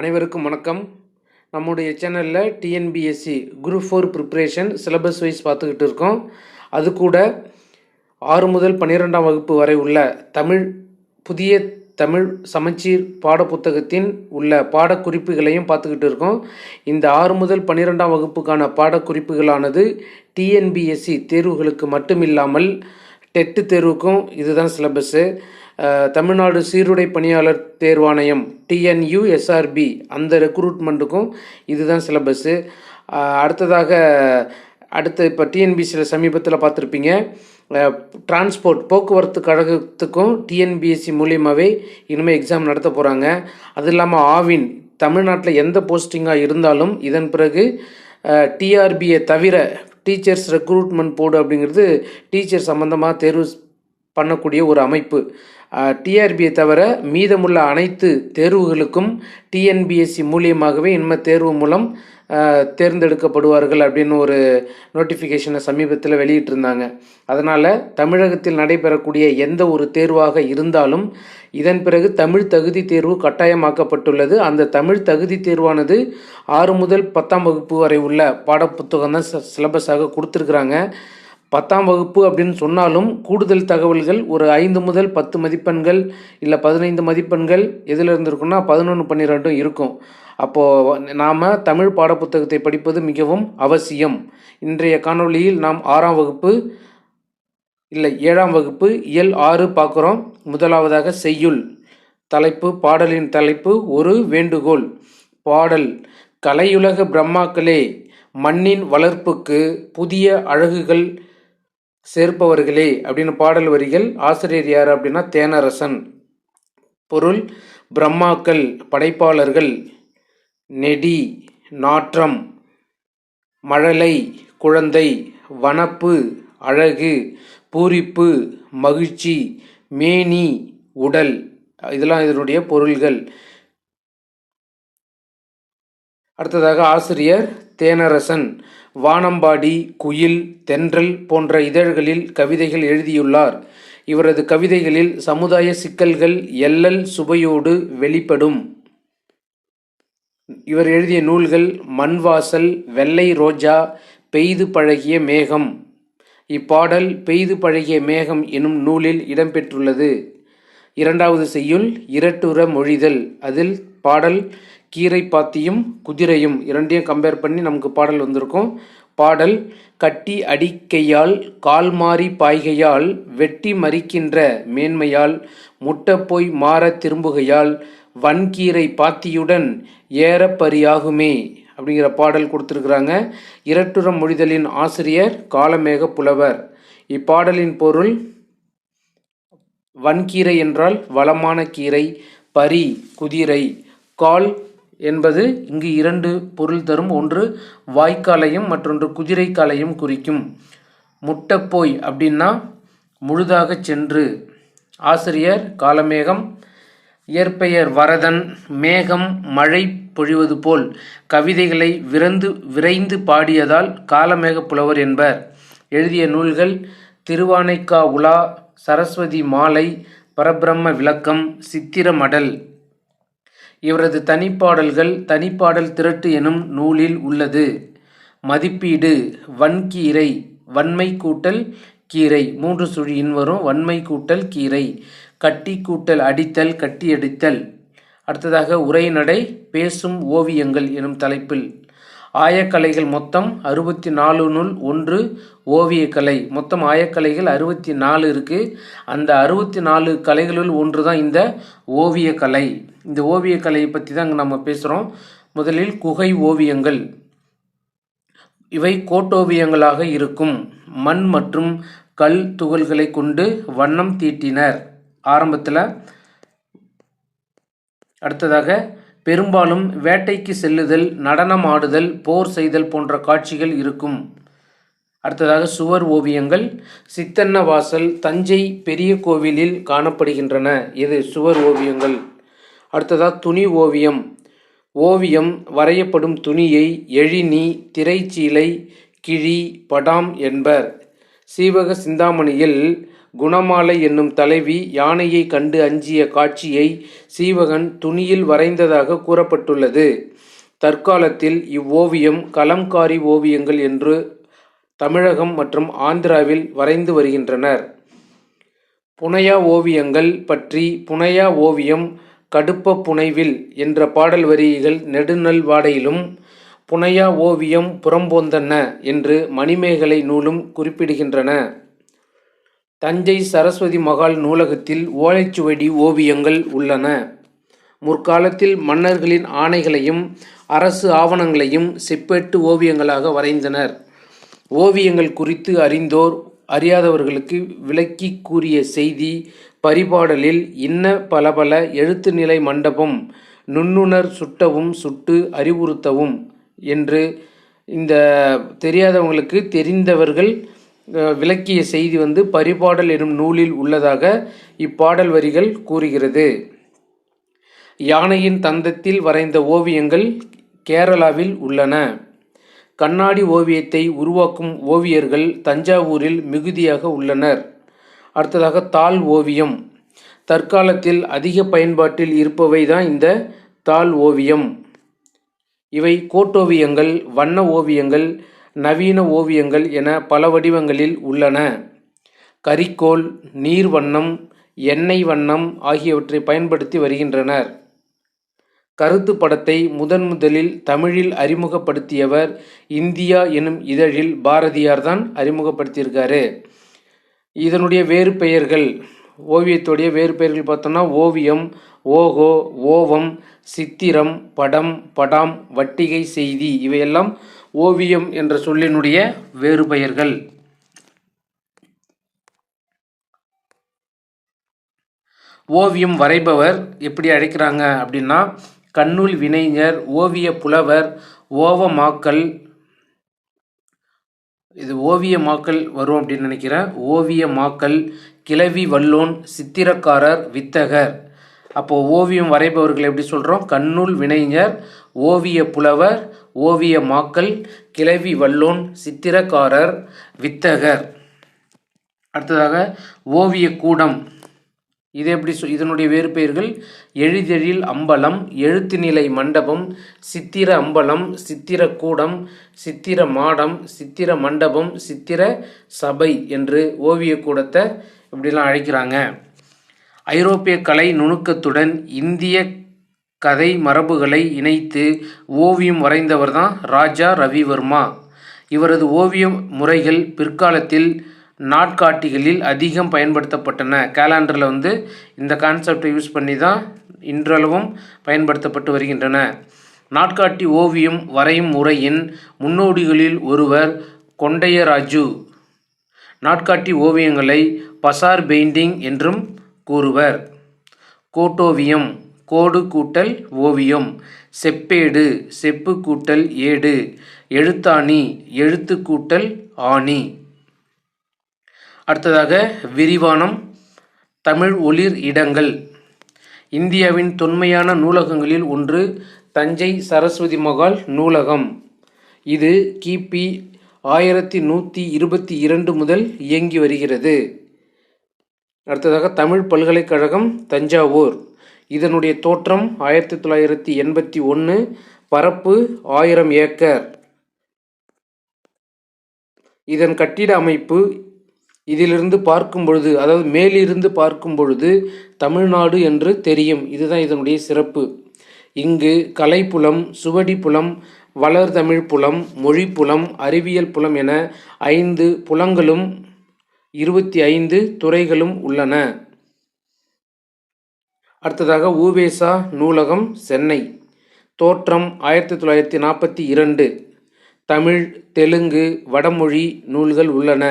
அனைவருக்கும் வணக்கம். நம்முடைய சேனலில் TNPSC group four preparation syllabus wise பார்த்துக்கிட்டு இருக்கோம். அது கூட ஆறு முதல் பன்னிரெண்டாம் வகுப்பு வரை உள்ள தமிழ் புதிய தமிழ் சமச்சீர் பாடப்புத்தகத்தின் உள்ள பாடக்குறிப்புகளையும் பார்த்துக்கிட்டு இருக்கோம். இந்த ஆறு முதல் பன்னிரெண்டாம் வகுப்புக்கான பாடக்குறிப்புகளானது டிஎன்பிஎஸ்சி தேர்வுகளுக்கு மட்டுமில்லாமல் டெட்டு தேர்வுக்கும் இதுதான் சிலபஸ்ஸு தமிழ்நாடு சீருடை பணியாளர் தேர்வாணையம் டிஎன்யூ எஸ்ஆர்பி அந்த ரெக்ரூட்மெண்ட்டுக்கும் இதுதான் சிலபஸ்ஸு அடுத்ததாக அடுத்து இப்போ டிஎன்பிசியில் சமீபத்தில் பார்த்துருப்பீங்க. டிரான்ஸ்போர்ட் போக்குவரத்து கழகத்துக்கும் டிஎன்பிஎஸ்சி மூலியமாகவே இனிமேல் எக்ஸாம் நடத்த போகிறாங்க அது இல்லாமல் ஆவின் தமிழ்நாட்டில் எந்த போஸ்டிங்காக இருந்தாலும் இதன் பிறகு டிஆர்பியை தவிர டீச்சர்ஸ் ரெக்ரூட்மெண்ட் போர்டு அப்படிங்கிறது டீச்சர் சம்மந்தமாக தேர்வு பண்ணக்கூடிய ஒரு அமைப்பு. டிஆர்பியை தவிர மீதமுள்ள அனைத்து தேர்வுகளுக்கும் டிஎன்பிஎஸ்சி மூலியமாகவே இன்ம தேர்வு மூலம் தேர்ந்தெடுக்கப்படுவார்கள் அப்படின்னு ஒரு நோட்டிஃபிகேஷனை சமீபத்தில் வெளியிட்டிருந்தாங்க. அதனால் தமிழகத்தில் நடைபெறக்கூடிய எந்த ஒரு தேர்வாக இருந்தாலும் இதன் பிறகு தமிழ் தகுதி தேர்வு கட்டாயமாக்கப்பட்டுள்ளது. அந்த தமிழ் தகுதி தேர்வானது ஆறு முதல் பத்தாம் வகுப்பு வரை உள்ள பாடப்புத்தகம் தான் சிலபஸாக கொடுத்துருக்குறாங்க. பத்தாம் வகுப்பு அப்படின்னு சொன்னாலும் கூடுதல் தகவல்கள் ஒரு ஐந்து முதல் பத்து மதிப்பெண்கள் இல்லை பதினைந்து மதிப்பெண்கள் எதில் இருந்திருக்குன்னா பதினொன்று பன்னிரெண்டும் இருக்கும். அப்போது நாம் தமிழ் பாடப்புத்தகத்தை படிப்பது மிகவும் அவசியம். இன்றைய காணொளியில் நாம் ஆறாம் வகுப்பு இல்லை ஏழாம் வகுப்பு இயல் ஆறு பார்க்குறோம். முதலாவதாக செய்யுள். தலைப்பு பாடலின் தலைப்பு ஒரு வேண்டுகோள். பாடல் கலையுலக பிரம்மாக்களே மண்ணின் வளர்ப்புக்கு புதிய அழகுகள் சேர்ப்பவர்களே அப்படின்னு பாடல் வரிகள் ஆசிரியர் யார் அப்படின்னா தேனரசன். பொருள் பிரம்மாக்கள் படைப்பாளர்கள் நெடி நாற்றம் மழலை குழந்தை வனப்பு அழகு பூரிப்பு மகிழ்ச்சி மேனி உடல். இதெல்லாம் இதனுடைய பொருள்கள். அடுத்ததாக ஆசிரியர் தேனரசன். வானம்பாடி குயில் தென்றல் போன்ற இதழ்களில் கவிதைகள் எழுதியுள்ளார். இவரது கவிதைகளில் சமுதாய சிக்கல்கள் எல்லல் சுவையோடு வெளிப்படும். இவர் எழுதிய நூல்கள் மண்வாசல் வெள்ளை ரோஜா பெய்து பழகிய மேகம். இப்பாடல் பெய்து பழகிய மேகம் எனும் நூலில் இடம்பெற்றுள்ளது. இரண்டாவது செய்யுள் இரட்டுற மொழிதல். அதில் பாடல் கீரை பாத்தியும் குதிரையும் இரண்டையும் கம்பேர் பண்ணி நமக்கு பாடல் வந்திருக்கும். பாடல் கட்டி அடிக்கையால் கால் மாறி பாய்கையால் வெட்டி மறிக்கின்ற மேன்மையால் முட்டப்போய் மாற திரும்புகையால் வன்கீரை பாத்தியுடன் ஏறப்பரியாகுமே அப்படிங்கிற பாடல் கொடுத்துருக்குறாங்க. இரட்டுற மொழிதலின் ஆசிரியர் காலமேக புலவர். இப்பாடலின் பொருள் வன்கீரை என்றால் வளமான கீரை பரி குதிரை கால் என்பது இங்கு இரண்டு பொருள் தரும். ஒன்று வாய்க்காலையும் மற்றொன்று குதிரை காலையும் குறிக்கும். முட்டப்போய் அப்படின்னா முழுதாக சென்று. ஆசிரியர் காலமேகம் இயற்பெயர் வரதன் மேகம் மழை பொழிவது போல் கவிதைகளை விரைந்து விரைந்து பாடியதால் காலமேக புலவர் என்பர். எழுதிய நூல்கள் திருவானைக்கா உலா சரஸ்வதி மாலை பரபிரம்ம விளக்கம் சித்திர மடல். இவரது தனிப்பாடல்கள் தனிப்பாடல் திரட்டு எனும் நூலில் உள்ளது. மதிப்பீடு வன்கீரை வன்மை கூட்டல் கீரை. மூன்று சுழியின் வரும் வன்மை கூட்டல் கீரை. கட்டி கூட்டல் அடித்தல் கட்டி அடித்தல் அடுத்ததாக உரைநடை பேசும் ஓவியங்கள் எனும் தலைப்பில். ஆயக்கலைகள் மொத்தம் அறுபத்தி நாலு நூல் ஒன்று ஓவியக்கலை. மொத்தம் ஆயக்கலைகள் அறுபத்தி நாலு இருக்குது அந்த அறுபத்தி நாலு கலைகளுள் ஒன்று தான் இந்த ஓவியக்கலை. இந்த ஓவியக்கலையை பற்றி தான் நம்ம பேசுகிறோம் முதலில் குகை ஓவியங்கள். இவை கோட்டோவியங்களாக இருக்கும். மண் மற்றும் கல் துகள்களை கொண்டு வண்ணம் தீட்டினர். ஆரம்பத்தில் அடுத்ததாக பெரும்பாலும் வேட்டைக்கு செல்லுதல் நடனம் ஆடுதல் போர் செய்தல் போன்ற காட்சிகள் இருக்கும். அடுத்ததாக சுவர் ஓவியங்கள் சித்தன்ன வாசல் தஞ்சை பெரிய கோவிலில் காணப்படுகின்றன. இது சுவர் ஓவியங்கள். அடுத்ததாக துணி ஓவியம். ஓவியம் வரையப்படும் துணியை எழினி திரைச்சீலை கிழி படாம் என்பர். சீவக சிந்தாமணியில் குணமாலை என்னும் தலைவி யானையை கண்டு அஞ்சிய காட்சியை சீவகன் துணியில் வரைந்ததாக கூறப்பட்டுள்ளது. தற்காலத்தில் இவ்வோவியம் கலம்காரி ஓவியங்கள் என்று தமிழகம் மற்றும் ஆந்திராவில் வரைந்து வருகின்றனர். புனையா ஓவியங்கள் பற்றி புனையா ஓவியம் கடுப்ப புனைவில் என்ற பாடல் வரிகள் நெடுநல் வாடையிலும் புனையா ஓவியம் புறம்போந்தன என்று மணிமேகலை நூலும் குறிப்பிடுகின்றன. தஞ்சை சரஸ்வதி மகால் நூலகத்தில் ஓலைச்சுவடி ஓவியங்கள் உள்ளன. முற்காலத்தில் மன்னர்களின் ஆணைகளையும் அரசு ஆவணங்களையும் செப்பேட்டு ஓவியங்களாக வரைந்தனர். ஓவியங்கள் குறித்து அறிந்தோர் அறியாதவர்களுக்கு விளக்கி கூறிய செய்தி பரிபாடலில் இன்ன பல பல எழுத்து நிலை மண்டபம் நுண்ணுணர் சுட்டவும் சுட்டு அறிவுறுத்தவும் என்று இந்த தெரியாதவங்களுக்கு தெரிந்தவர்கள் விளக்கிய செய்தி வந்து பரிபாடல் எனும் நூலில் உள்ளதாக இப்பாடல் வரிகள் கூறுகிறது. யானையின் தந்தத்தில் வரைந்த ஓவியங்கள் கேரளாவில் உள்ளன. கண்ணாடி ஓவியத்தை உருவாக்கும் ஓவியர்கள் தஞ்சாவூரில் மிகுதியாக உள்ளனர். அடுத்ததாக தாள் ஓவியம். தற்காலத்தில் அதிக பயன்பாட்டில் இருப்பவை தான் இந்த தாள் ஓவியம். இவை கோட்டோவியங்கள் வண்ண ஓவியங்கள் நவீன ஓவியங்கள் என பல வடிவங்களில் உள்ளன. கரிக்கோல் நீர் வண்ணம் எண்ணெய் வண்ணம் ஆகியவற்றை பயன்படுத்தி வருகின்றனர். கருத்து படத்தை முதன் முதலில் தமிழில் அறிமுகப்படுத்தியவர் இந்தியா எனும் இதழில் பாரதியார் தான் அறிமுகப்படுத்தியிருக்காரு. இதனுடைய வேறு பெயர்கள் ஓவியத்துடைய வேறு பெயர்கள் பார்த்தோம்னா ஓவியம் ஓகோ ஓவம் சித்திரம் படம் படாம் வட்டிகை செய்தி இவையெல்லாம் ஓவியம் என்ற சொல்லினுடைய வேறு பெயர்கள். ஓவியம் வரைபவர் எப்படி அழைக்கிறாங்க அப்படின்னா கண்ணுள் வினைஞர் ஓவிய புலவர் ஓவமாக்கல். இது ஓவியமாக்கல் வரும் அப்படின்னு நினைக்கிறேன் ஓவியமாக்கல் கிளவி வல்லோன் சித்திரக்காரர் வித்தகர். அப்போது ஓவியம் வரைபவர்கள் எப்படி சொல்கிறோம் கண்ணுள் வினைஞர் ஓவிய புலவர் ஓவியமாக்கல் கிளவி வல்லோன் சித்திரக்காரர் வித்தகர். அடுத்ததாக ஓவிய கூடம். இது எப்படி சொ- இதனுடைய வேறு பெயர்கள்? அம்பலம் எழுத்து நிலை மண்டபம் சித்திர அம்பலம் சித்திர கூடம் சித்திர மாடம் சித்திர மண்டபம் சித்திர சபை என்று ஓவிய கூடத்தை இப்படிலாம் அழைக்கிறாங்க. ஐரோப்பிய கலை நுணுக்கத்துடன் இந்திய கதை மரபுகளை இணைத்து ஓவியம் வரைந்தவர் தான் ராஜா ரவிவர்மா. இவரது ஓவிய முறைகள் பிற்காலத்தில் நாட்காட்டிகளில் அதிகம் பயன்படுத்தப்பட்டன. கேலண்டரில் வந்து இந்த கான்செப்டை யூஸ் பண்ணி தான் இன்றளவும் பயன்படுத்தப்பட்டு வருகின்றன. நாட்காட்டி ஓவியம் வரையும் முறையின் முன்னோடிகளில் ஒருவர் கொண்டையராஜு. நாட்காட்டி ஓவியங்களை பசார் பெயிண்டிங் என்றும் கூறுவர். கோட்டோவியம். கோடு கூட்டல் ஓவியம். செப்பேடு செப்பு கூட்டல் ஏடு. எழுத்தாணி எழுத்து கூட்டல் ஆணி. அடுத்ததாக விரிவானம் தமிழ் ஒளிர் இடங்கள். இந்தியாவின் தொன்மையான நூலகங்களில் ஒன்று தஞ்சை சரஸ்வதி மகால் நூலகம். இது கிபி ஆயிரத்தி நூற்றி இருபத்தி இரண்டு முதல் இயங்கி வருகிறது. அடுத்ததாக தமிழ் பல்கலைக்கழகம் தஞ்சாவூர். இதனுடைய தோற்றம் ஆயிரத்தி தொள்ளாயிரத்தி எண்பத்தி ஒன்று பரப்பு ஆயிரம் ஏக்கர். இதன் கட்டிட அமைப்பு இதிலிருந்து பார்க்கும் பொழுது அதாவது மேலிருந்து பார்க்கும் பொழுது தமிழ்நாடு என்று தெரியும். இதுதான் இதனுடைய சிறப்பு. இங்கு கலைப்புலம் சுவடிப்புலம் வளர்தமிழ் புலம் மொழிப்புலம் அறிவியல் புலம் என ஐந்து புலங்களும் இருபத்தி ஐந்து துறைகளும் உள்ளன. அடுத்ததாக ஊவேசா நூலகம் சென்னை. தோற்றம் ஆயிரத்தி தொள்ளாயிரத்தி நாற்பத்தி இரண்டு. தமிழ் தெலுங்கு வடமொழி நூல்கள் உள்ளன.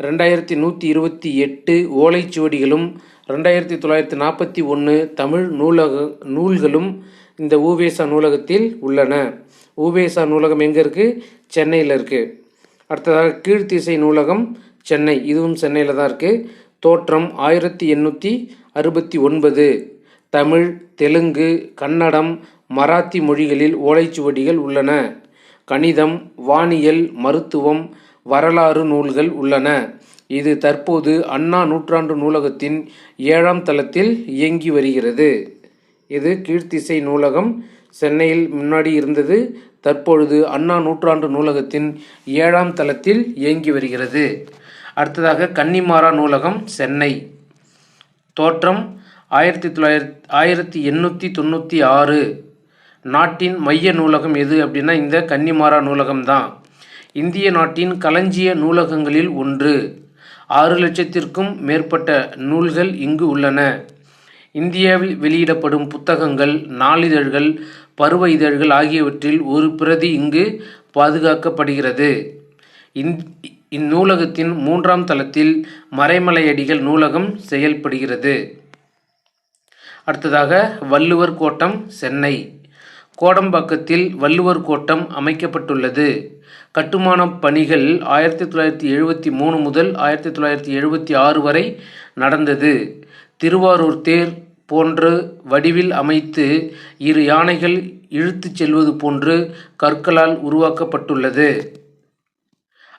ரெண்டாயிரத்தி நூற்றி இருபத்தி எட்டு ஓலைச்சுவடிகளும் ரெண்டாயிரத்தி தொள்ளாயிரத்தி நாற்பத்தி ஒன்று தமிழ் நூலக நூல்களும் இந்த ஊவேசா நூலகத்தில் உள்ளன. ஊவேசா நூலகம் எங்கே இருக்குது சென்னையில் இருக்குது அடுத்ததாக கீழ்த்திசை நூலகம் சென்னை. இதுவும் சென்னையில் தான் இருக்குது தோற்றம் ஆயிரத்தி எண்ணூற்றி அறுபத்தி ஒன்பது. தமிழ் தெலுங்கு கன்னடம் மராத்தி மொழிகளில் ஓலைச்சுவடிகள் உள்ளன. கணிதம் வானியல் மருத்துவம் வரலாறு நூல்கள் உள்ளன. இது தற்போது அண்ணா நூற்றாண்டு நூலகத்தின் ஏழாம் தளத்தில் இயங்கி வருகிறது. இது கீழ்த்திசை நூலகம். சென்னையில் முன்னாடி இருந்தது. தற்பொழுது அண்ணா நூற்றாண்டு நூலகத்தின் ஏழாம் தளத்தில் இயங்கி வருகிறது. அடுத்ததாக கன்னிமாரா நூலகம் சென்னை. தோற்றம் ஆயிரத்தி தொள்ளாயிரத்தி ஆயிரத்தி எண்ணூற்றி தொண்ணூற்றி ஆறு. நாட்டின் மைய நூலகம் எது அப்படின்னா இந்த கன்னிமாரா நூலகம் தான் இந்திய நாட்டின் களஞ்சிய நூலகங்களில் ஒன்று. ஆறு லட்சத்திற்கும் மேற்பட்ட நூல்கள் இங்கு உள்ளன. இந்தியாவில் வெளியிடப்படும் புத்தகங்கள் நாளிதழ்கள் பருவ இதழ்கள் ஆகியவற்றில் ஒரு பிரதி இங்கு பாதுகாக்கப்படுகிறது. இந்- இந்நூலகத்தின் மூன்றாம் தளத்தில் மறைமலையடிகள் நூலகம் செயல்படுகிறது. அடுத்ததாக வள்ளுவர் கோட்டம் சென்னை. கோடம்பாக்கத்தில் வள்ளுவர் கோட்டம் அமைக்கப்பட்டுள்ளது. கட்டுமானப் பணிகள் ஆயிரத்தி தொள்ளாயிரத்தி எழுபத்தி மூணு முதல் ஆயிரத்தி தொள்ளாயிரத்தி எழுபத்தி ஆறு வரை நடந்தது. திருவாரூர் தேர் போன்று வடிவில் அமைத்து இரு யானைகள் இழுத்துச் செல்வது போன்று கற்களால் உருவாக்கப்பட்டுள்ளது.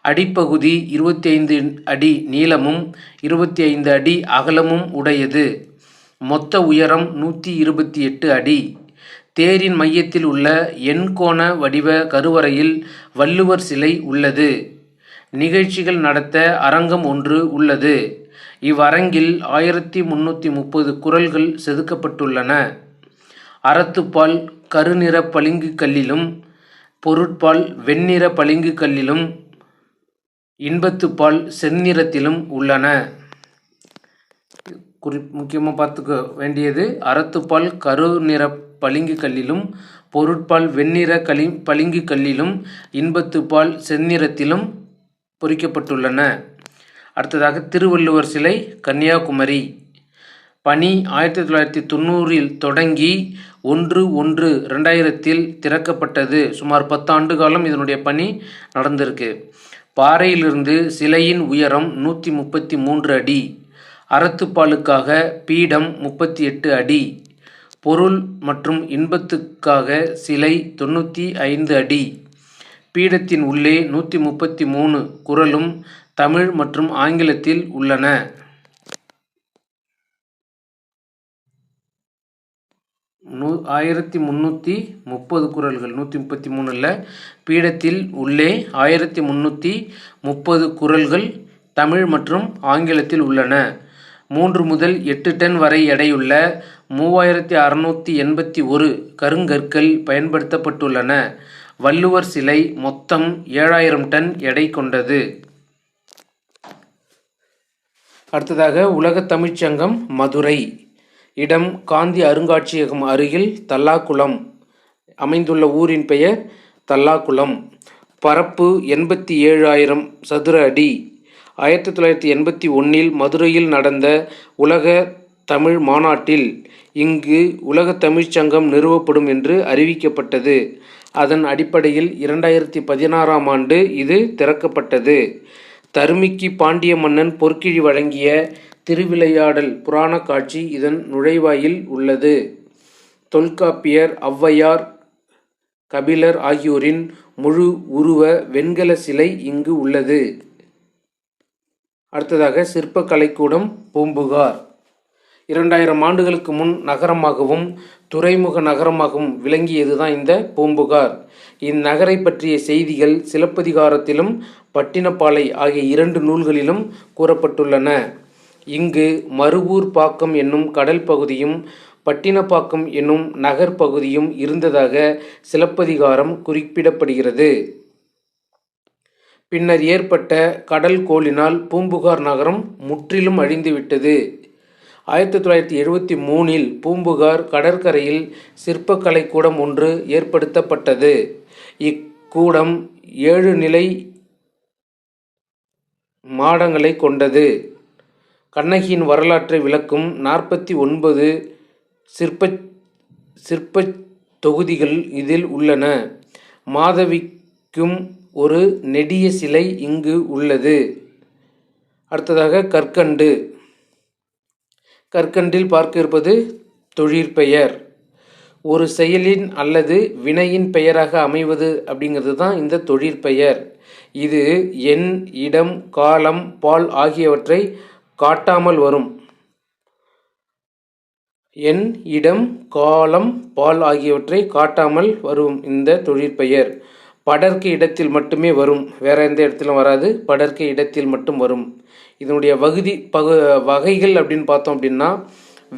அடிப்பகுதி இருபத்தி ஐந்து அடி நீளமும் இருபத்தி ஐந்து அடி அகலமும் உடையது. மொத்த உயரம் நூற்றி இருபத்தி எட்டு அடி. தேரின் மையத்தில் உள்ள எண்கோண வடிவ கருவறையில் வள்ளுவர் சிலை உள்ளது. நிகழ்ச்சிகள் நடத்த அரங்கம் ஒன்று உள்ளது. இவ்வரங்கில் ஆயிரத்தி முன்னூற்றி முப்பது குரல்கள் செதுக்கப்பட்டுள்ளன. அறத்துப்பால் கருநிற பளிங்கு கல்லிலும் பொருட்பால் வெண்ணிற பளிங்கு கல்லிலும் இன்பத்துப்பால் செந்நிறத்திலும் உள்ளன. குறி முக்கியமாக பார்த்துக்க வேண்டியது அறத்துப்பால் கரு நிற பளிங்கு கல்லிலும் பொருட்பால் வெண்ணிற களி பளிங்கு கல்லிலும் இன்பத்துப்பால் செந்நிறத்திலும் பொறிக்கப்பட்டுள்ளன. அடுத்ததாக திருவள்ளுவர் சிலை கன்னியாகுமரி. பணி ஆயிரத்தி தொள்ளாயிரத்தி தொண்ணூறில் தொடங்கி ஒன்று ஒன்று ரெண்டாயிரத்தில் திறக்கப்பட்டது. சுமார் பத்தாண்டு காலம் இதனுடைய பணி நடந்திருக்கு. பாறையிலிருந்து சிலையின் உயரம் நூற்றி முப்பத்தி மூன்று அடி அறத்துப்பாலுக்காக பீடம் முப்பத்தி எட்டு அடி பொருள் மற்றும் இன்பத்துக்காக சிலை தொண்ணூற்றி ஐந்து அடி பீடத்தின் உள்ளே நூற்றி முப்பத்தி மூணு குரலும் தமிழ் மற்றும் ஆங்கிலத்தில் உள்ளன. நூ ஆயிரத்தி முந்நூற்றி முப்பது குரல்கள் நூற்றி முப்பத்தி மூணில் பீடத்தில் உள்ளே ஆயிரத்தி முந்நூற்றி முப்பது குரல்கள் தமிழ் மற்றும் ஆங்கிலத்தில் உள்ளன. மூன்று முதல் எட்டு டன் வரை எடையுள்ள மூவாயிரத்தி அறுநூற்றி எண்பத்தி ஒரு கருங்கற்கள் பயன்படுத்தப்பட்டுள்ளன. வள்ளுவர் சிலை மொத்தம் ஏழாயிரம் டன் எடை கொண்டது. அடுத்ததாக உலகத் தமிழ்ச்சங்கம் மதுரை. இடம் காந்தி அருங்காட்சியகம் அருகில் தல்லாக்குளம். அமைந்துள்ள ஊரின் பெயர் தல்லாக்குளம். பரப்பு எண்பத்தி ஏழாயிரம் சதுர அடி. ஆயிரத்தி தொள்ளாயிரத்தி எண்பத்தி ஒன்றில் மதுரையில் நடந்த உலக தமிழ் மாநாட்டில் இங்கு உலக தமிழ்ச்சங்கம் நிறுவப்படும் என்று அறிவிக்கப்பட்டது. அதன் அடிப்படையில் இரண்டாயிரத்தி பதினாறாம் ஆண்டு இது திறக்கப்பட்டது. தருமிக்கு பாண்டிய மன்னன் பொற்கிழி வழங்கிய திருவிளையாடல் புராண காட்சி இதன் நுழைவாயில் உள்ளது. தொல்காப்பியர் ஔவையார் கபிலர் ஆகியோரின் முழு உருவ வெண்கல சிலை இங்கு உள்ளது. அடுத்ததாக சிற்பக்கலைக்கூடம் பூம்புகார். இரண்டாயிரம் ஆண்டுகளுக்கு முன் நகரமாகவும் துறைமுக நகரமாகவும் விளங்கியது தான் இந்த பூம்புகார். இந்நகரை பற்றிய செய்திகள் சிலப்பதிகாரத்திலும் பட்டினப்பாலை ஆகிய இரண்டு நூல்களிலும் கூறப்பட்டுள்ளன. இங்கு மருவூர் பாக்கம் என்னும் கடல் பகுதியும் பட்டினப்பாக்கம் என்னும் நகர் பகுதியும் இருந்ததாக சிலப்பதிகாரம் குறிப்பிடப்படுகிறது. பின்னர் ஏற்பட்ட கடல் கோளினால் பூம்புகார் நகரம் முற்றிலும் அழிந்துவிட்டது. ஆயிரத்தி தொள்ளாயிரத்தி எழுபத்தி மூணில் பூம்புகார் கடற்கரையில் சிற்பக்கலை கூடம் ஒன்று ஏற்படுத்தப்பட்டது. இக்கூடம் ஏழு நிலை மாடங்களை கொண்டது. கண்ணகியின் வரலாற்றை விளக்கும் நாற்பத்தி ஒன்பது சிற்ப சிற்ப தொகுதிகள் இதில் உள்ளன. மாதவிக்கும் ஒரு நெடிய சிலை இங்கு உள்ளது. அடுத்ததாக கற்கண்டு. கற்கண்டில் பார்க்க இருப்பது தொழிற்பெயர் ஒரு செயலின் அல்லது வினையின் பெயராக அமைவது அப்படிங்கிறது தான் இந்த தொழிற்பெயர் இது எண் இடம் காலம் பால் ஆகியவற்றை காட்டாமல் வரும். எண் இடம் காலம் பால் ஆகியவற்றை காட்டாமல் வரும் இந்த தொழிற்பெயர். படர்க்கு இடத்தில் மட்டுமே வரும். வேற எந்த இடத்திலும் வராது. படர்க்கு இடத்தில் மட்டும் வரும். இதனுடைய வகுதி பகு வகைகள் அப்படின்னு பார்த்தோம் அப்படின்னா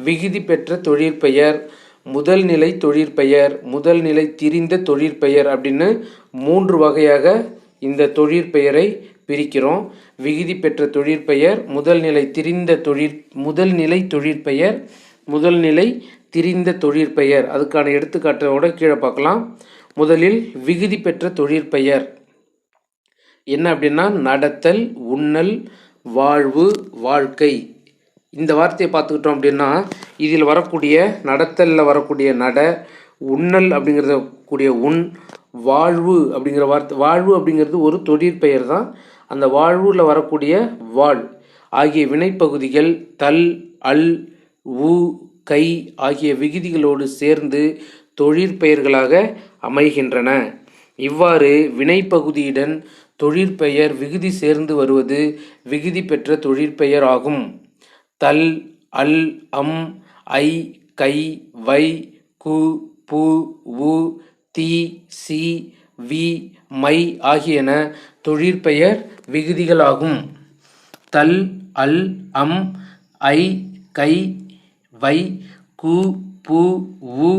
விகுதி பெற்ற தொழிற்பெயர் முதல் நிலை தொழிற்பெயர் முதல் நிலை திரிந்த தொழிற்பெயர் அப்படின்னு மூன்று வகையாக இந்த தொழிற்பெயரை பிரிக்கிறோம். விகுதி பெற்ற தொழிற்பெயர் முதல் நிலை திரிந்த தொழிற் முதல் நிலை தொழிற்பெயர் முதல் நிலை திரிந்த தொழிற்பெயர். அதுக்கான எடுத்துக்காட்டோட கீழே பார்க்கலாம். முதலில் விகுதி பெற்ற தொழிற்பெயர். என்ன அப்படின்னா நடத்தல் உண்ணல் வாழ்வு வாழ்க்கை. இந்த வார்த்தையை பார்த்துக்கிட்டோம் அப்படின்னா இதில் வரக்கூடிய நடத்தலில் வரக்கூடிய நட உண்ணல் அப்படிங்கிறத கூடிய உண் வாழ்வு அப்படிங்கிற வார்த்தை வாழ்வு அப்படிங்கிறது ஒரு தொழிற்பெயர் தான். அந்த வாழ்வூரில் வரக்கூடிய வாழ் ஆகிய வினைப்பகுதிகள் தல் அல் உ கை ஆகிய விகுதிகளோடு சேர்ந்து தொழிற்பெயர்களாக அமைகின்றன. இவ்வாறு வினைப்பகுதியுடன் தொழிற்பெயர் விகுதி சேர்ந்து வருவது விகுதி பெற்ற தொழிற்பெயர் ஆகும். தல் அல் அம் ஐ கை வை கு பு உ தி சி வி மை ஆகியன தொழிற்பெயர் விகுதிகளாகும். தல் அல் அம் ஐ கை வை கு பு உ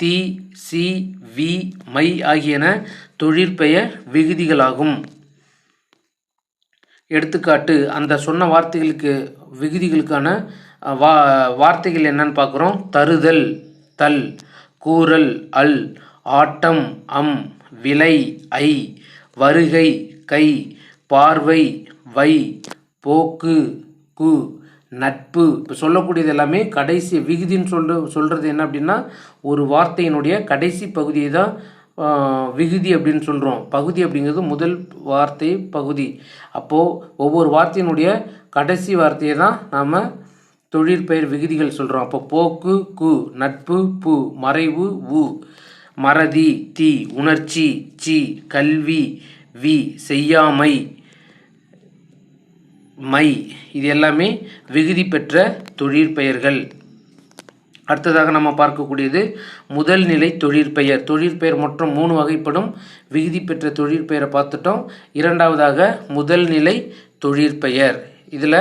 தி சி வி மை ஆகியன தொழிற்பெயர் விகுதிகளாகும். எடுத்துக்காட்டு அந்த சொன்ன வார்த்தைகளுக்கு விகுதிகளுக்கான வா வார்த்தைகள் என்னன்னு பார்க்குறோம். தருதல் தல் கூறல் அல் ஆட்டம் அம் விலை ஐ வருகை கை பார்வை வை போக்கு கு நட்பு. இப்போ சொல்லக்கூடியது எல்லாமே கடைசி விகுதின்னு சொல்ற சொல்கிறது என்ன அப்படின்னா ஒரு வார்த்தையினுடைய கடைசி பகுதியை தான் விகுதி அப்படின்னு சொல்கிறோம் பகுதி அப்படிங்கிறது முதல் வார்த்தை பகுதி. அப்போது ஒவ்வொரு வார்த்தையினுடைய கடைசி வார்த்தையை தான் நாம் தொழிற்பெயர் விகுதிகள் சொல்கிறோம் அப்போ போக்கு கு நட்பு பு மறைவு ஊ மறதி தி உணர்ச்சி சி கல்வி வி செய்யாமை மை. இது எல்லாமே விகுதி பெற்ற தொழிற்பெயர்கள் அடுத்ததாக நம்ம பார்க்கக்கூடியது முதல் நிலை தொழிற்பெயர் தொழிற்பெயர் மற்றும் மூணு வகைப்படும். விகுதி பெற்ற தொழிற்பெயரை பார்த்துட்டோம். இரண்டாவதாக முதல் நிலை தொழிற்பெயர் இதில்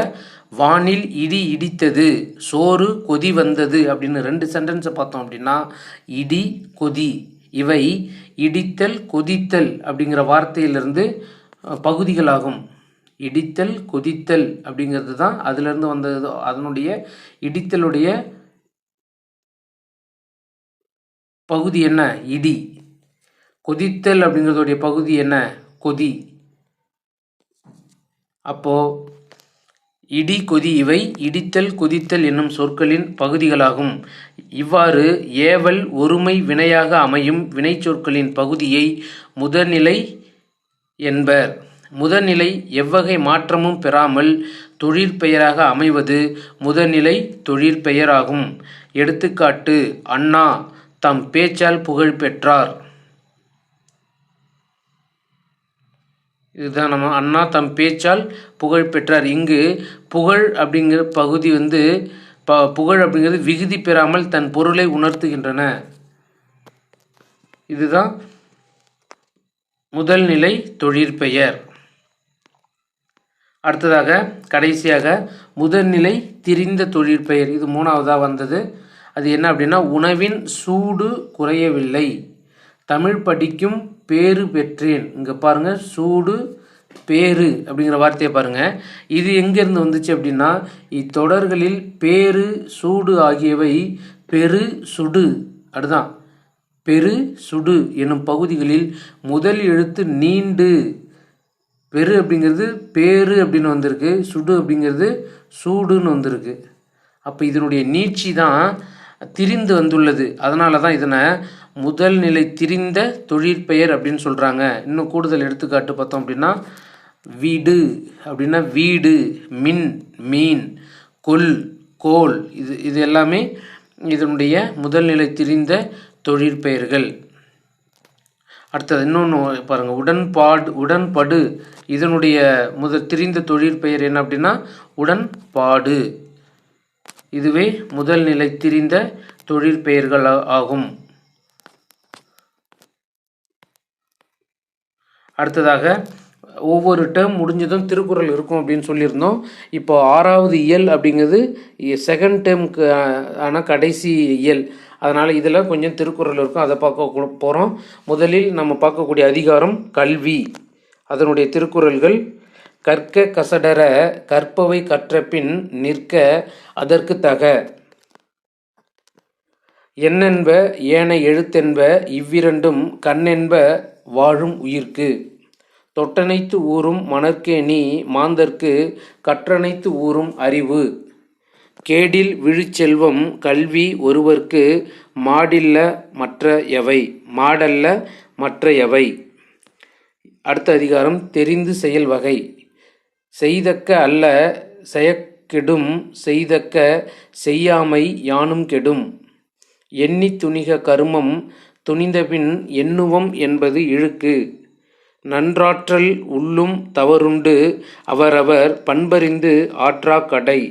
வானில் இடி இடித்தது சோறு கொதி வந்தது அப்படின்னு ரெண்டு சென்டென்ஸை பார்த்தோம் அப்படின்னா இடி கொதி. இவை இடித்தல் கொதித்தல் அப்படிங்கிற வார்த்தையிலிருந்து பகுதிகளாகும். இடித்தல் கொதித்தல் அப்படிங்கிறது தான் அதிலிருந்து வந்தது அதனுடைய இடித்தலுடைய பகுதி என்ன? இடி. கொதித்தல் அப்படிங்கிறதுடைய பகுதி என்ன? கொதி. அப்போ இடி கொதி இவை இடித்தல் கொதித்தல் என்னும் சொற்களின் பகுதிகளாகும். இவ்வாறு ஏவல் ஒருமை வினையாக அமையும் வினைச்சொற்களின் பகுதியை முதல்நிலை என்பர். முதநிலை எவ்வகை மாற்றமும் பெறாமல் தொழிற்பெயராக அமைவது முதல்நிலை தொழிற்பெயராகும் எடுத்துக்காட்டு அண்ணா தம் பேச்சால் புகழ் பெற்றார். இதுதான் நம்ம அண்ணா தம் பேச்சால் புகழ் பெற்றார். இங்கு புகழ் அப்படிங்கிற பகுதி வந்து ப புகழ் அப்படிங்கிறது விகுதி பெறாமல் தன் பொருளை உணர்த்துகின்றன. இதுதான் முதல் நிலை தொழிற்பெயர் அடுத்ததாக கடைசியாக முதல்நிலை திரிந்த தொழிற்பெயர் இது மூணாவதாக வந்தது. அது என்ன அப்படின்னா உணவின் சூடு குறையவில்லை. தமிழ் படிக்கும் பேறு பெற்றேன். இங்கே பாருங்கள் சூடு பேரு அப்படிங்கிற வார்த்தையை பாருங்க. இது எங்கேருந்து வந்துச்சு அப்படின்னா இத்தொடர்களில் பேரு சூடு ஆகியவை பெரு சுடு. அதுதான். பெரு சுடு என்னும் பகுதிகளில் முதல் எழுத்து நீண்டு. பெரு அப்படிங்கிறது பேரு அப்படின்னு வந்திருக்கு. சுடு அப்படிங்கிறது சூடுன்னு வந்திருக்கு. அப்போ இதனுடைய நீட்சி தான் திரிந்து வந்துள்ளது. அதனால தான் இதனை முதல் நிலை திரிந்த தொழிற்பெயர் அப்படின்னு சொல்கிறாங்க இன்னும் கூடுதல் எடுத்துக்காட்டு பார்த்தோம் அப்படின்னா வீடு. அப்படின்னா வீடு மின் மீன் கொல் கோல். இது இது எல்லாமே இதனுடைய முதல் நிலை திரிந்த தொழிற்பெயர்கள் அடுத்தது இன்னொன்று பாருங்கள் உடன்பாடு உடன்படு. இதனுடைய முதல் திரிந்த தொழிற்பெயர் என்ன அப்படின்னா உடன்பாடு. இதுவே முதல் நிலை திரிந்த தொழிற்பெயர்கள் ஆகும். அடுத்ததாக ஒவ்வொரு டேர்ம் முடிஞ்சதும் திருக்குறள் இருக்கும் அப்படின்னு சொல்லியிருந்தோம். இப்போ ஆறாவது இயல் அப்படிங்கிறது செகண்ட் டேர்முக்கு ஆனால் கடைசி இயல். அதனால் இதில் கொஞ்சம் திருக்குறள் இருக்கும். அதை பார்க்க போகிறோம் முதலில் நம்ம பார்க்கக்கூடிய அதிகாரம் கல்வி. அதனுடைய திருக்குறள்கள் கற்க கசடர கற்பவை கற்ற பின் நிற்க அதற்கு தக. எண்ணென்ப ஏன எழுத்தென்ப இவ்விரண்டும் கண்ணென்ப வாழும் உயிர்க்கு. தொட்டனைத்து ஊறும் மணற்கேணி மாந்தர்க்கு கற்றனைத்து ஊறும் அறிவு. கேடில் விழுச்செல்வம் கல்வி ஒருவர்க்கு மாடில்ல மற்ற எவை மாடல்ல மற்ற எவை. அடுத்த அதிகாரம் தெரிந்து செயல் வகை. செய்தக்க அல்ல செயக்கெடும் செய்தக்க செய்யாமை யானும் கெடும். எண்ணி துணிக கருமம் துணிந்தபின் எண்ணுவம் என்பது இழுக்கு. நன்றாற்றல் உள்ளும் தவறுண்டு அவரவர் பண்பறிந்து ஆற்றா கடை.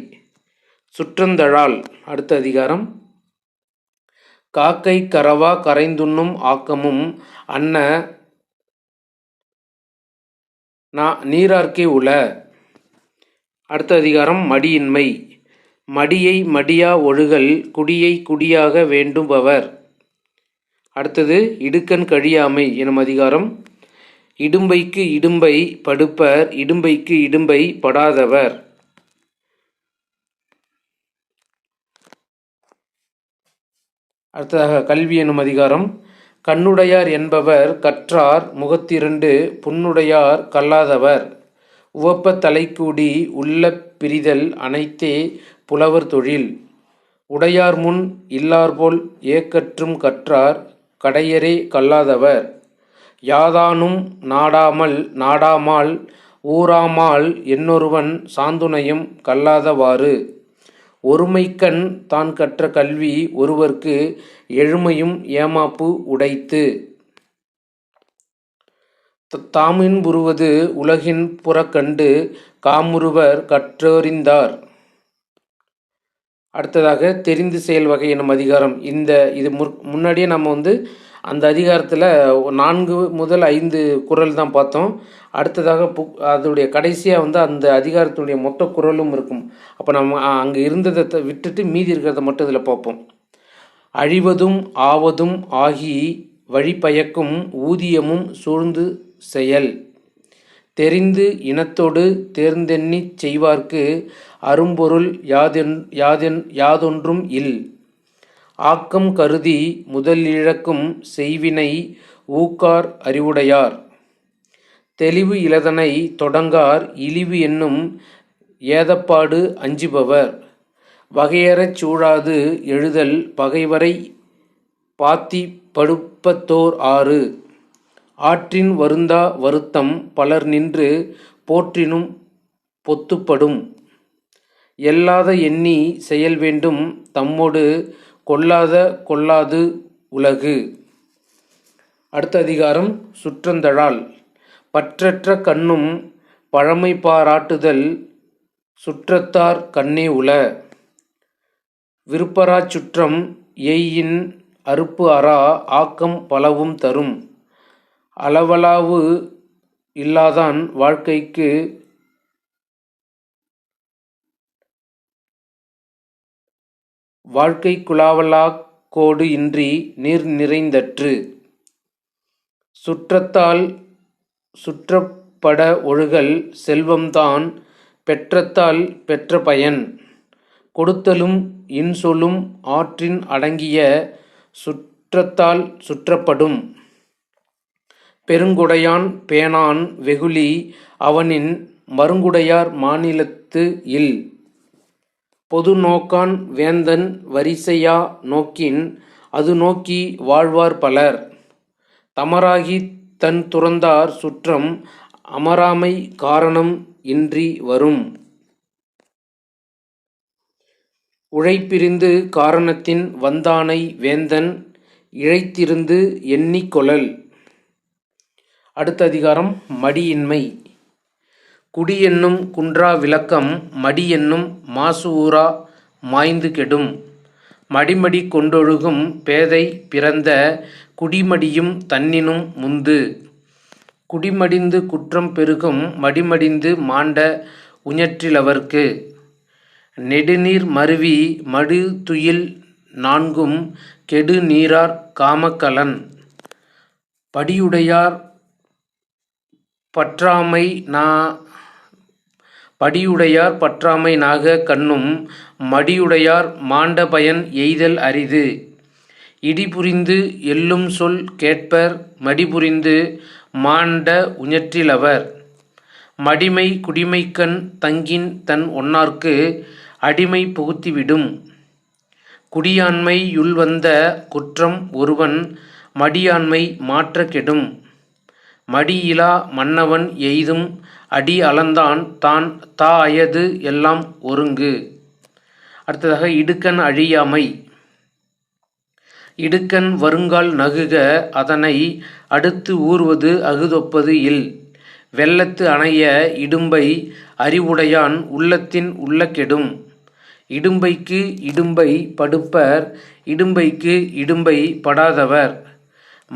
சுற்றந்தழால் அடுத்த அதிகாரம். காக்கை கரவா கரைந்துண்ணும் ஆக்கமும் அன்ன நா நீரார்க்கே உள. அடுத்த அதிகாரம் மடியின்மை. மடியை மடியா ஒழுகல் குடியை குடியாக வேண்டுபவர். அடுத்தது இடுக்கண் கழியாமை எனும் அதிகாரம். இடும்பைக்கு இடும்பை படுப்பர் இடும்பைக்கு இடும்பை படாதவர். அடுத்ததாக கல்வி எனும் அதிகாரம். கண்ணுடையார் என்பவர் கற்றார் முகத்திரண்டு புண்ணுடையார் கல்லாதவர். உவப்ப தலைக்கூடி உள்ள பிரிதல் அனைத்தே புலவர் தொழில். உடையார் முன் இல்லார்போல் ஏக்கற்றும் கற்றார் கடையரே கல்லாதவர். யாதானும் நாடாமல் நாடாமால் ஊராமால் என்னொருவன் சாந்துணையும் கல்லாதவாறு. ஒருமைக்கண் தான் கற்ற கல்வி ஒருவர்க்கு எழுமையும் ஏமாப்பு உடைத்து. த- தாமின்புறுவது உலகின் புறக்கண்டு காமுருவர் கற்றறிந்தார். அடுத்ததாக தெரிந்து செயல் வகை எனும் அதிகாரம். இந்த இது முற் முன்னாடியே நம்ம வந்து அந்த அதிகாரத்தில் நான்கு முதல் ஐந்து குரல் தான் பார்த்தோம். அடுத்ததாக புக் அதோடைய கடைசியாக வந்து அந்த அதிகாரத்தினுடைய மொத்த குரலும் இருக்கும். அப்போ நம்ம அங்கே இருந்ததை விட்டுட்டு மீதி இருக்கிறத மட்டும் இதில் பார்ப்போம். அழிவதும் ஆவதும் ஆகி வழிபயக்கும் ஊதியமும் சூழ்ந்து செயல். தெரிந்து இனத்தோடு தேர்ந்தெண்ணிச் செய்வார்க்கு அரும்பொருள் யாதென் யாதென் யாதொன்றும் இல். ஆக்கம் கருதி முதலிழக்கும் செய்வினை ஊக்கார் அறிவுடையார். தெளிவு இலதனை தொடங்கார் இழிவு என்னும் ஏதப்பாடு அஞ்சுபவர். வகையறச் சூழாது எழுதல் பகைவரை பாத்தி படுப்பத்தோர் ஆறு. ஆற்றின் வருந்தா வருத்தம் பலர் நின்று போற்றினும் பொத்துப்படும். எல்லாத எண்ணி செயல் வேண்டும் தம்மோடு கொல்லாத கொல்லாது உலகு. அடுத்த அதிகாரம் சுற்றந்தழால். பற்றற்ற கண்ணும் பழமை பாராட்டுதல் சுற்றத்தார் கண்ணே உல விருப்பரா சுற்றம் எய்யின் அறுப்பு அறா ஆக்கம் பலவும் தரும். அளவளாவு இல்லாதான் வாழ்க்கைக்கு வாழ்க்கை குலாவலாக் கோடு இன்றி நீர் நிறைந்தற்று. சுற்றத்தால் சுற்றப்பட ஒழுகல் செல்வம்தான் பெற்றத்தால் பெற்ற பயன். கொடுத்தலும் இன்சொலும் ஆற்றின் அடங்கிய சுற்றத்தால் சுற்றப்படும். பெருங்குடையான் பேணான் வெகுளி அவனின் மருங்குடையார் மாநிலத்து இல். பொது நோக்கான் வேந்தன் வரிசையா நோக்கின் அது நோக்கி வாழ்வார் பலர். தமராகி தன் துறந்தார் சுற்றம் அமராமை காரணம் இன்றி வரும். உழைப்பிரிந்து காரணத்தின் வந்தானை வேந்தன் இழைத்திருந்து எண்ணிக்கொழல் அடுத்த அதிகாரம் மடியின்மை. குடி என்னும் குன்றா விளக்கம் மடி என்னும் மாசு ஊரா மாய்ந்து கெடும். மடிமடி கொண்டொழுகும் பேதை பிறந்த குடிமடியும் தன்னினும் முந்து. குடிமடிந்து குற்றம் பெருகும் மடிமடிந்து மாண்ட உஞற்றிலவர்க்கு. நெடுநீர் மருவி மடு துயில் நான்கும் கெடு நீரார் காமக்கலன். படியுடையார் பற்றாமை நா படியுடையார் பற்றாமை நாக கண்ணும் மடியுடையார் மாண்ட பயன் எய்தல் அரிது. இடிபுரிந்து எள்ளும் சொல் கேட்பர் மடிபுரிந்து மாண்ட உஞற்றிலவர். மடிமை குடிமைக்கண் தங்கின் தன் ஒன்னார்க்கு அடிமை புகுத்திவிடும். குடியாண்மை யுள்வந்த குற்றம் ஒருவன் மடியாண்மை மாற்ற கெடும் மடியிலா மன்னவன் எய்தும் அடி அளந்தான் தான் தா அயது எல்லாம் ஒருங்கு. அடுத்ததாக இடுக்கண் அழியாமை. இடுக்கண் வருங்கால் நகுக அதனை அடுத்து ஊறுவது அகுதொப்பது இல். வெள்ளத்து அணைய இடும்பை அறிவுடையான் உள்ளத்தின் உள்ள கெடும் இடும்பைக்கு இடும்பை படுப்பர் இடும்பைக்கு இடும்பை படாதவர்.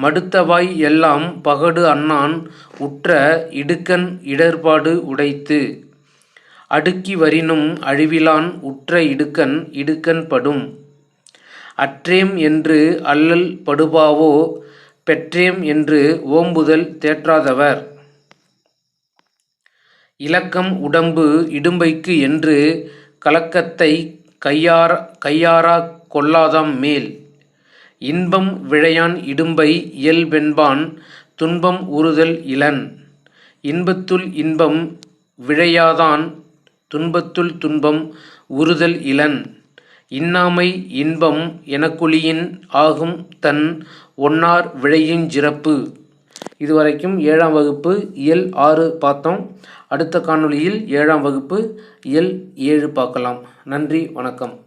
மடுத்தவாய் எல்லாம் பகடு அன்னான் உற்ற இடுக்கண் இடர்பாடு உடைத்து. அடுக்கி வரினும் அழிவிலான் உற்ற இடுக்கண் இடுக்கண் படும். அற்றேம் என்று அல்லல் படுபாவோ பெற்றேம் என்று ஓம்புதல் தேற்றாதவர். இலக்கம் உடம்பு இடும்பைக்கு என்று கலக்கத்தை கையார கையாரா கொள்ளாதாம் மேல். இன்பம் விழையான் இடும்பை இயல்பென்பான் துன்பம் உறுதல் இலன். இன்பத்துள் இன்பம் விழையாதான் துன்பத்துள் துன்பம் உறுதல் இலன். இன்னாமை இன்பம் எனக்குழியின் ஆகும் தன் ஒன்னார் விழையின் சிறப்பு. இதுவரைக்கும் ஏழாம் வகுப்பு இயல் ஆறு பார்த்தோம். அடுத்த காணொளியில் ஏழாம் வகுப்பு இயல் ஏழு பார்க்கலாம். நன்றி வணக்கம்.